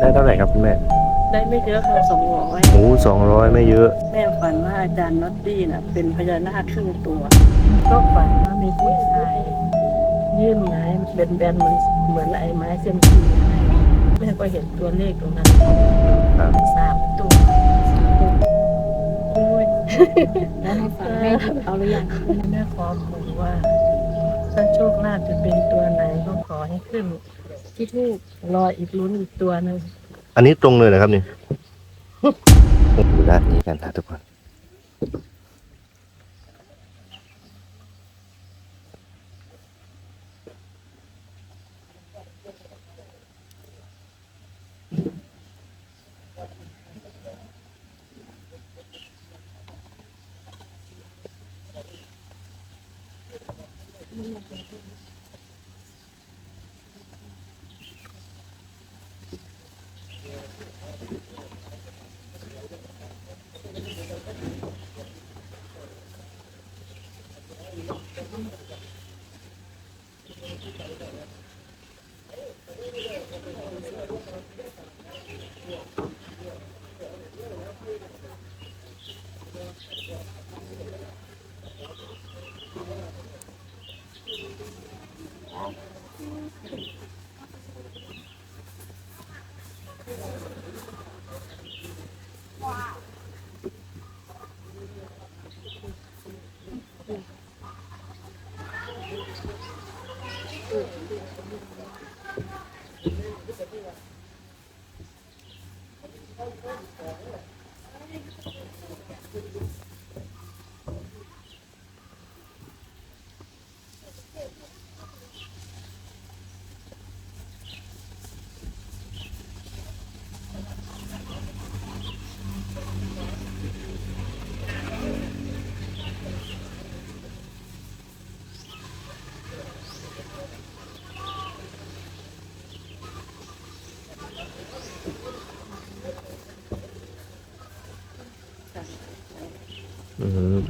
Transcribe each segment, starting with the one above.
ได้เท่าไหร่ครับคุณแม่ได้ไม่เยอะค่ะสองร้อยโอ้สองร้อยไม่เยอะ แม่ฝันว่าอาจารย์น็อตตี้น่ะ เป็นพญานาคครึ่งตัว ก็ฝันว่ามีผู้ชาย ยื่นไม้เป็นแบนๆเหมือนเหมือนไอ้ไม้เซยมซีให้แม่ก็เห็นตัวเลขตรงนั้นครับ สามตัวโอ้ยแล้วในฝันแม่หยิบเอาหรือยังแม่ขอบอกว่า ถ้าโชคลาภจะเป็นตัวไหนก็ขอให้ขึ้น ที่ทูบรออีกลุ้นอีกตัวหนึ่งอันนี้ตรงเลยนะครับนี่ดูด้านนี้กันนะทุกคน อืม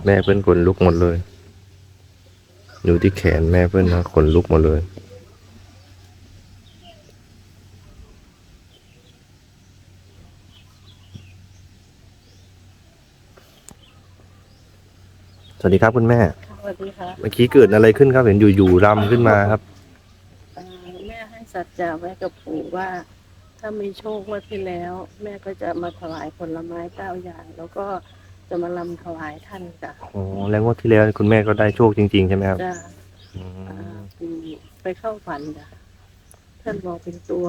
แม่เพื่อนขนลุกหมดเลย อยู่ที่แขนแม่เพื่อนนะขนลุกหมดเลยสวัสดีครับคุณแม่ สวัสดีค่ะเมื่อกี้เกิดอะไรขึ้นครับเห็นอยู่ๆรำขึ้นมาครับเอ่อแม่ให้สัจจะไว้กับปู่ว่า ถ้ามีโชคงว่าที่แล้ว แม่ก็จะมาถวายผลไม้เก้าอย่าง แล้วก็ จะมาลำถวายท่านจ้ะอ๋อแล้วงวดที่แล้วคุณแม่ก็ได้โชคจริง ๆ ใช่ไหมครับจะอือ่ามปู่ไปเข้าฝันจ้ะท่านบอกเป็นตัว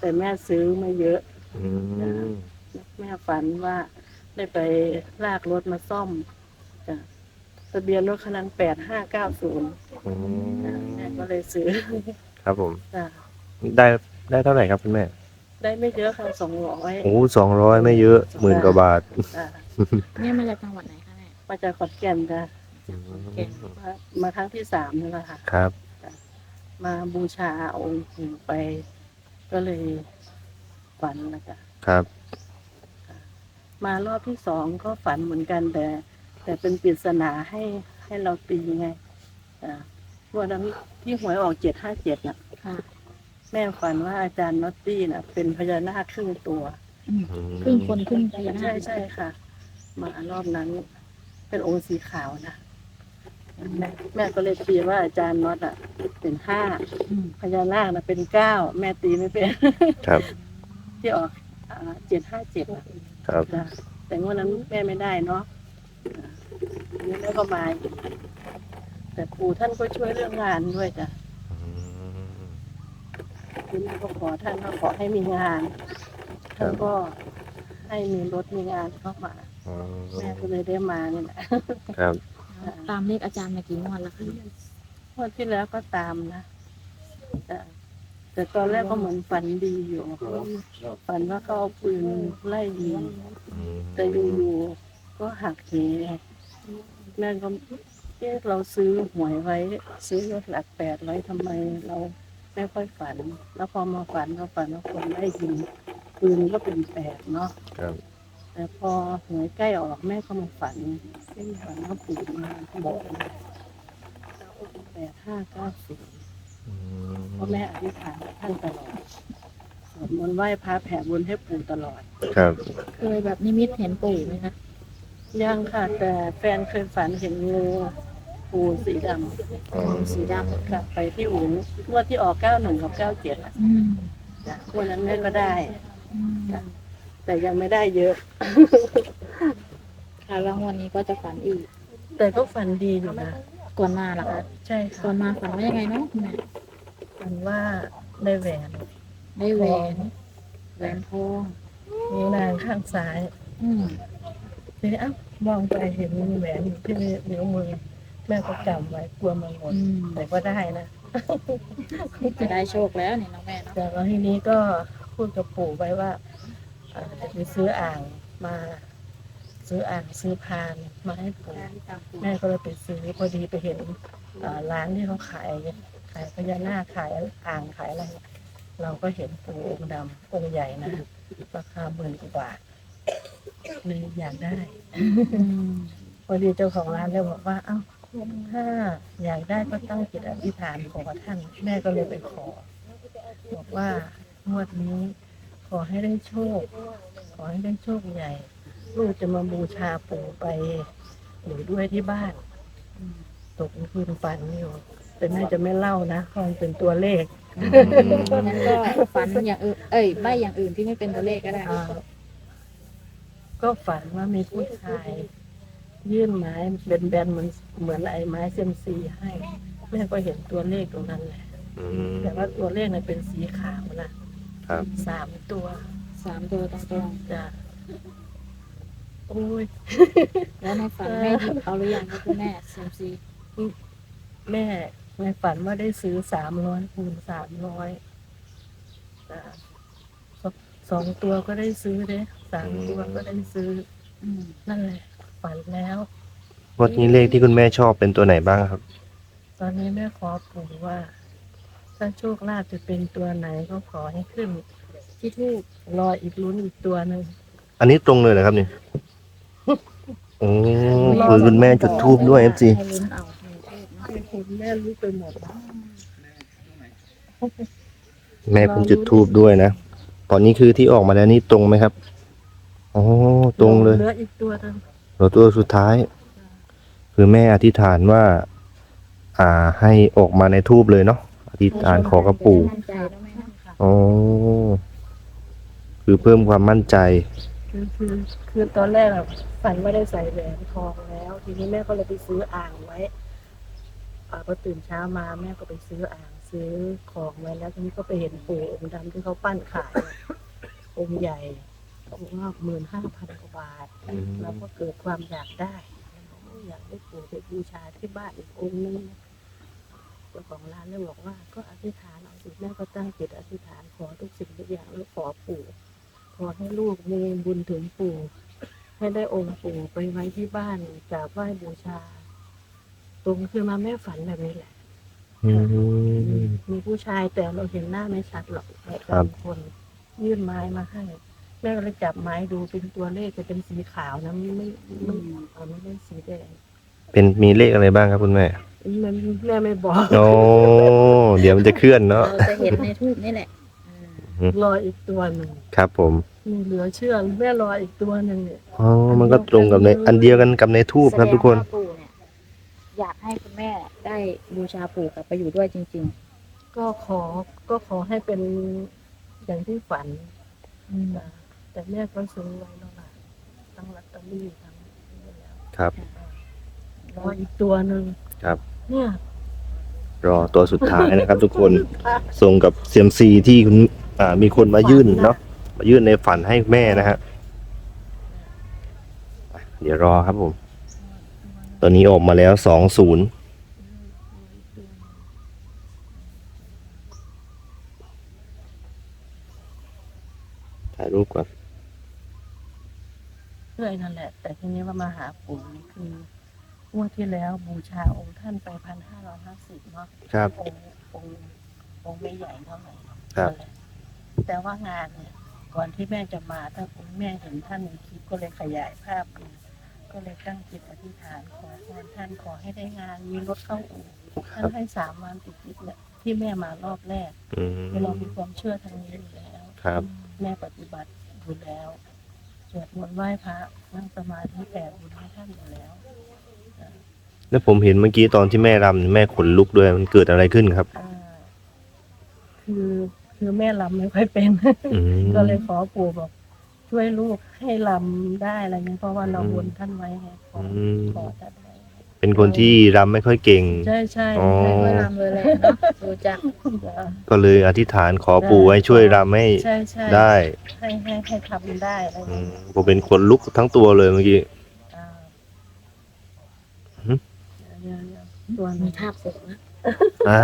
แต่แม่ซื้อไม่เยอะ อืมแม่ฝันว่าได้ไปลากรถมาซ่อมจ้ะทะเบียนรถคันนั้นแปดห้าเก้าศูนย์อืมแม่ก็เลยซื้อครับผม จ้ะได้ได้เท่าไหร่ครับคุณแม่ ได้ไม่เยอะค่ะสองร้อย โอ้สองร้อยไม่เยอะหมื่นกว่าบาทจ้ะ แม่มาจากจังหวัดไหนคะแม่มาจากขอนแก่นจ้ะเก่งมามาครั้งที่สามนี่แหละค่ะ ครับ มาบูชาองค์ปู่ไป ก็เลยฝันนะจ๊ะครับมารอบที่สองก็ฝันเหมือนกันแต่ แต่เป็นปริศนาให้ให้เราตีไงอ่าวันนั้นที่หวยออกเจ็ดห้าเจ็ดน่ะ ค่ะแม่ฝันว่าอาจารย์น็อตตี้น่ะ เป็นพญานาคครึ่งตัวอืมอืมครึ่งคนครึ่งพญานาใช่คใช่ค่ะ มารอบนั้น เป็นองค์สีขาวนะแม่แม่ก็เลยตีว่าอาจารย์น็อตอะ เป็นห้าอืมพญานาคนะเป็นเก้าแม่ตีไม่เป็น ครับ ที่ออกเจ็ดห้าเจ็ดครับแต่งวดนั้นแม่ไม่ได้เนาะอ่าอันนี้แม่ก็มาอีกแต่ปู่ท่านก็ช่วยเรื่องงานด้วยจ้ะอืมคือแม่ก็ขอท่านว่าขอให้มีงานครัท่าบนก็ให้มีรถมีงานเข้ามา อืมแม่ก็เลยได้มาเนี่ยแหละ ครับตามเลขอาจารย์มากี่งวดแล้วคะงวดที่แล้วก็ตามนะแต่แต่ตอนแรกก็เหมือนฝันดีอยู่ ฝันว่าเขาเอาปืนไล่ยิง อืมแต่อยู่ๆก็หักเหแม่ก็เอ๊ะเราซื้อหวยไว้ ซื้อหลักแปดไว้ทำไมเราไม่ค่อยฝัน แล้วพอมาฝันก็ฝันว่าคนไล่ยิงปืนก็เป็นแปดเนาะ ครับ แต่พอหวยใกล้ออกแม่ก็มาฝันที่ฝันว่าปู่มาบอกแปดห้าเก้าสิบอืมเพราะแม่อธิษฐานกับท่านตลอดวดมนต์ไหว้พระแผ่บุญให้ปู่ตลอด ครับ เคยแบบนิมิตเห็นปู่ไหมคะยังค่ะ แต่แฟนเคยฝันเห็นงูปูสีดอ๋อสีดำกลับไปที่อู่งวดที่ออกเก้าหนึ่งกับเก้าเจ็ดำอืมจ้ะวันนั้นแม่ก็ได้ อืม แต่ยังไม่ได้เยอะ ค่ะแล้ววันนี้ก็จะฝันอีกแต่ก็ฝันดีอยู่นะก่อนมาเหรอคะใช่ก่อค่ะนมาฝันว่ายังไงเนาะคุณแม่ฝันว่าได้แหวนได้แหวนแหวนทองนิ้วนางข้างซ้ายอืมทีนี้อ้าวมองไปเห็นมีแหวนอยู่ที่นิ้วมือ แม่ก็จำไว้กลัวมันหมดอืมแต่ก็ได้นะ จะได้โชคแล้วเนี่ยน้องแม่เนาะแต่แล้วทีนี้ก็พูดกับปู่ไว้ว่าเอ่อจะ ไปซื้ออ่างมา ซื้ออ่างซื้อพานมาให้ปู่แม่ก็เลยไปซื้อพอดีไปเห็นเอ่อร้านที่เขาขายขายพญานาคขายอ่างขายอะไรเราก็เห็นปู่องค์ดำองค์ใหญ่นะราคาหมื่นกว่าบาทเลยอยากได้อืมพอดีเจ้าของร้านเลยบอกว่า เอ้าถ้าอยากได้ก็ตั้งจิตอธิษฐานขอท่าน แม่ก็เลยไปขอ บอกว่างวดนี้ข อให้ได้โชค ขอให้ได้โชคใหญ่ ลูกจะมาบูชาปู่ไปอยู่ด้วยที่บ้าน ตกคืนฝันอยู่ แต่แม่จะไม่เล่านะเพราะมันเป็นตัวเลขงั้นก็ฝันอย่างอื่นเอ้ยใบอย่างอื่นที่ไม่เป็นตัวเลขก็ได้อ่าก็ฝันว่ามีผู้ชาย ยื่นไม้เป็นแบนๆเหมือนเหมือนไอ้ไม้เซยมซีให้ แม่ก็เห็นตัวเลขตรงนั้นแหละ อืมแต่ว่าตัวเลขเนี่ยเป็นสีขาวนะ ครับ สามตัวสามตัวตรงจะโอ้ย ๆ แล้วในฝันแม่หยิบเอาหรือยังคะคุณแม่เซมซีแม่ในฝันว่าได้ซื้อสามร้อยคูณสามร้อยสองตัวก็ได้ซื้อเด้สามตัวก็ได้ซื้อ อืมนั่นแหละฝันแล้ววันนี้เลขที่คุณแม่ชอบเป็นตัวไหนบ้างครับ ตอนนี้แม่ขอปู่ว่า ถ้าโชคลาภจะเป็นตัวไหนก็ขอให้ขึ้น ที่ทูบรออีกลุ้นอีกตัวหนึ่ง อันนี้ตรงเลยนะครับเนี่ยโอ้คือคุณแม่จุดทูบด้วยเอฟซีให้ลุ้นเอาในทูบเนาะคุณแม่รู้ไปหมดแม่เพิ่งจุดทูบด้วยนะ ตอนนี้คือที่ออกมาแล้วนี่ตรงไหมครับอ๋อตรงเลยเหลืออีกตัวหนึงเราตัวสุดท้าย คือแม่อธิษฐานว่า อ่าให้ออกมาในทูบเลยเนาะ อธิษฐานขอกระปู่มั่นใจแล้วไหมคะอ๋อคือเพิ่มความมั่นใจ คือคือคือตอนแรกอะฝันว่าได้ใส่แหวนทองแล้ว ทีนี้แม่ก็เลยไปซื้ออ่างไว้อ่าพอตื่นเช้ามาแม่ก็ไปซื้ออ่างซื้อของไว้แล้วทีนี้ก็ไปเห็นปู่องค์ดำที่เขาปั้นขายอะองค์ใหญ่องค์ว่าหมื่นห้าพันกว่าบาทเราก็เกิดความอยากได้อยากได้ปู่ไปบูชาที่บ้านอีกองค์นึง เจ้าของร้านเลยบอกว่าก็อธิษฐานเอาสิแม่ก็ตั้งจิตอธิษฐานขอทุกสิ่งทุกอย่างแล้วขอปู่ขอให้ลูกมีบุญถึงปู่ ให้ได้องค์ปู่ไปไว้ที่บ้านกราบไหว้บูชา ตรงคือมาแม่ฝันแบบนี้แหละ อืม มีผู้ชายแต่เราเห็นหน้าไม่ชัดหรอกแต่ครับบางคน ยื่นไม้มาให้แม่ก็เลยจับไม้ดูเป็นตัวเลขจะเป็นสีขาวนะไม่ไม่ไม่เอาไม่ได้สีแดงเป็นมีเลขอะไรบ้างครับคุณแม่ มันแม่ไม่บอกโอ้เดี๋ยวมันจะเคลื่อนเนาะเราจะเห็นในทูบนี่แหละอ่ารออีกตัวหนึ่งครับ ผมมีเหลือเชื่อแม่รออีกตัวหนึ่งเนี่ยอ๋อมันก็ตรงกับในอันเดียวกันกับในทูบครับทุกคนแสดงว่าปู่เนี่ยอยากให้คุณแม่ได้บูชาปู่กลับไปอยู่ด้วยจริง ก็ขอก็ขอให้เป็นอย่างที่ฝันๆ อืมนะแต่แม่ก็ซื้อไว้แล้วล่ะทั้งลอตเตอรี่ทั้งนี่แล้วครับ รออีกตัวหนึ่งครับ เนี่ยรอตัวสุดท้ายนะครับ ทุกคนส่งกับเซียมซีที่คุณอ่ามีคนมายื่นเนาะมายื่นในฝันให้แม่นะฮะอะเดี๋ยวรอครับผม ตอนนี้ออกมาแล้วสองศูนย์ถ่ายรูปก่อนเพื่อนั่นแหละ แต่ทีนี้ว่ามาหาปู่นี่คือ งวดที่แล้วบูชาองค์ท่านไปพันห้าร้อยห้าสิบเนาะครับ องค์องค์องค์ไม่ใหญ่เท่าไหร่ครับ นั่นแหละแต่ว่างานเนี่ย ก่อนที่แม่จะมาถ้าคุณแม่เห็นท่านในคลิปก็เลยขยายภาพดูก็เลยตั้งจิตอธิษฐานขอพรท่านขอให้ได้งาน มีรถเข้าอู่ท่านให้สามวันติดๆเนี่ยที่แม่มารอบแรกอืมเรามีความเชื่อทางนี้อยู่แล้ว ครับ แม่ปฏิบัติอยู่แล้วสวดมนต์ไหว้พระนั่งสมาธิแผ่บุญให้ท่านอยู่แล้ว แล้วผมเห็นเมื่อกี้ตอนที่แม่รำแม่ขนลุกด้วยมันเกิดอะไรขึ้นครับ อ่าคือคือแม่ลำไม่ค่อยเป็น อืม ก็เลยขอปู่บอกช่วยลูกให้ลำได้อะไรเงี้ยเพราะว่าเราบนท่านไว้ไงขออืมขอท่านไว้เป็นคนที่รำไม่ค่อยเก่ง ใช่ใช่อ๋อ ไม่ค่อยรำเลยแหละเนาะดูจากก็เลยอธิษฐานขอปู่ให้ช่วยรำให้ใช่ใช่ได้ให้ให้ให้ทำได้อะไรอืเงี้ยมผมเป็นคนลุกทั้งตัวเลยเมื่อกี้ อ่า หึ เดี๋ยวเดี๋ยว ตัวมีนี้ภาพเสร็จนะอ่า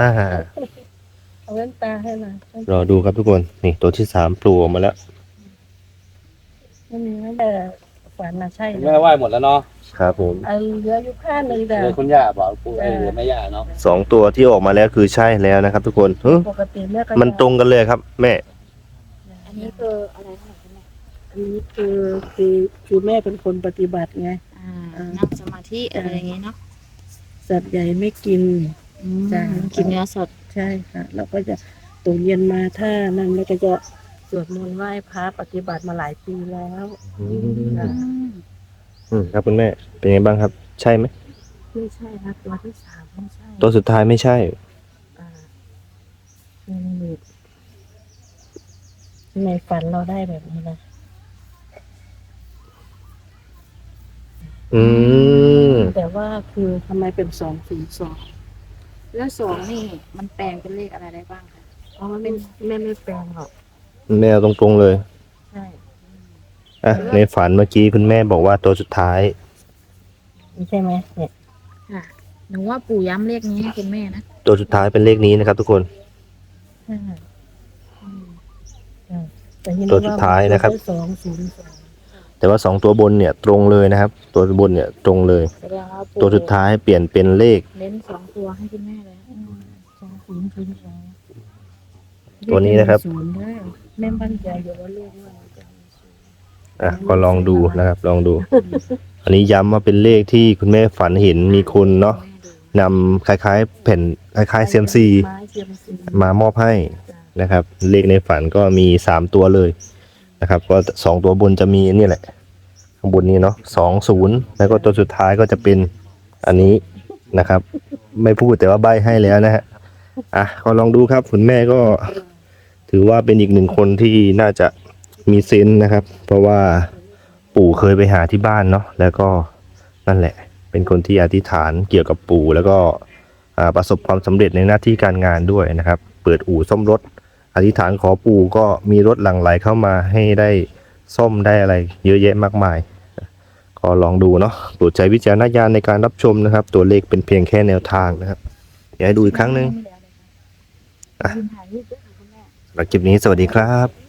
เอาแว่นตาให้หน่อยรอดูครับทุกคน นี่ตัวที่สามปลูกออกมาแล้วไม่มีไม่แต่ฝันนะใช่แม่ไหว้หมดแล้วเนาะครับผมอันเหลืออยู่ข้างหนึ่งแต่ เหลือคุณย่าบอกปู่เอ้ยเหลือแม่ย่าเนาะสองตัวที่ออกมาแล้วคือใช่แล้วนะครับ ทุกคนเฮ้ยปกติแม่ก็มันตรงกันเลยครับ แม่ อันนี้คืออะไรคะคุณแม่อันนี้คือคือคือแม่เป็นคนปฏิบัติไง อ่านั่งสมาธิอะไรอย่างเงี้ยเนาะ สัตว์ใหญ่ไม่กิน อืมจ้ะ กินเนื้อสดใช่ค่ะแล้วก็จะตกเย็นมาถ้านั่นแม่ก็จะสวดมนต์ไหว้พระปฏิบัติมาหลายปีแล้ว อืมค่ะอืมครับคุณแม่ เป็นไงบ้างครับ ใช่ไหมไม่ใช่นะตัวที่สามไม่ใช่ตัวสุดท้ายไม่ใช่ อ่านี่ในฝันเราได้แบบนี้นะ อืมแต่ ว่าคือทำไมเป็นสองศูนย์สองแล้วสองนี่มันแปลงเป็นเลขอะไรได้บ้างคะเพราะว่าไม่แม่ไม่แปลงหรอกแม่เอาตรงๆเลย ใช่อะในฝันเมื่อกี้คุณแม่บอกว่าตัวสุดท้ายไม่ใช่ไหมเนี่ยค่ะหนูว่าปู่ย้ำเลขนี้ให้คุณแม่นะตัวสุดท้ายเป็นเลขนี้นะครับ ทุกคน ใช่อืมแต่ทีนี้ตัวสุดท้ายนะครับ สองศูนย์สอง แต่ว่าสองตัวบนเนี่ยตรงเลยนะครับ ตัวบนเนี่ยตรงเลย แสดงว่าปู่ตัวสุดท้ายเปลี่ยนเป็นเลข เน้นสองตัวให้คุณแม่เลยสองศูนย์ศูนย์สองตัวนี้นะครับ ศูนย์ได้แม่มั่นใจอยู่ว่าลูกว่าจะมีศูนย์อะก็ลองดูนะครับ ลองดู อันนี้ย้ำว่าเป็นเลขที่คุณแม่ฝันเห็นมีคนเนาะแม่ดูนำคล้ายๆ แผ่นคล้ายๆเซียมซีไม้เซียมซีมามอบให้นะครับ เลขในฝันก็มีสามตัวเลย นะครับก็สองตัวบนจะมีนี่แหละ ข้างบนนี้เนาะสองศูนย์แล้วก็ตัวสุดท้ายก็จะเป็นอันนี้นะครับ ไม่พูดแต่ว่าใบให้แล้วนะฮะอะก็ลองดูครับคุณแม่ก็ถือว่าเป็นอีกหนึ่งคนที่น่าจะมีเซนนะครับ เพราะว่าปู่เคยไปหาที่บ้านเนาะแล้วก็นั่นแหละ เป็นคนที่อธิษฐานเกี่ยวกับปู่แล้วก็ประสบความสำเร็จในหน้าที่การงานด้วยนะครับ เปิดอู่ซ่อมรถ อธิษฐานขอปู่ก็มีรถหลั่งไหลเข้ามาให้ได้ซ่อมได้อะไร เยอะแยะมากมาย ก็ลองดูเนาะโปรดใช้วิจารณญาณในการรับชมนะครับ ตัวเลขเป็นเพียงแค่แนวทางนะครับอยากให้ดูอีกครั้งหนึ่งอะถ่ายรูปด้วยค่ะคุณแม่สำหรับคลิปนี้สวัสดีครับ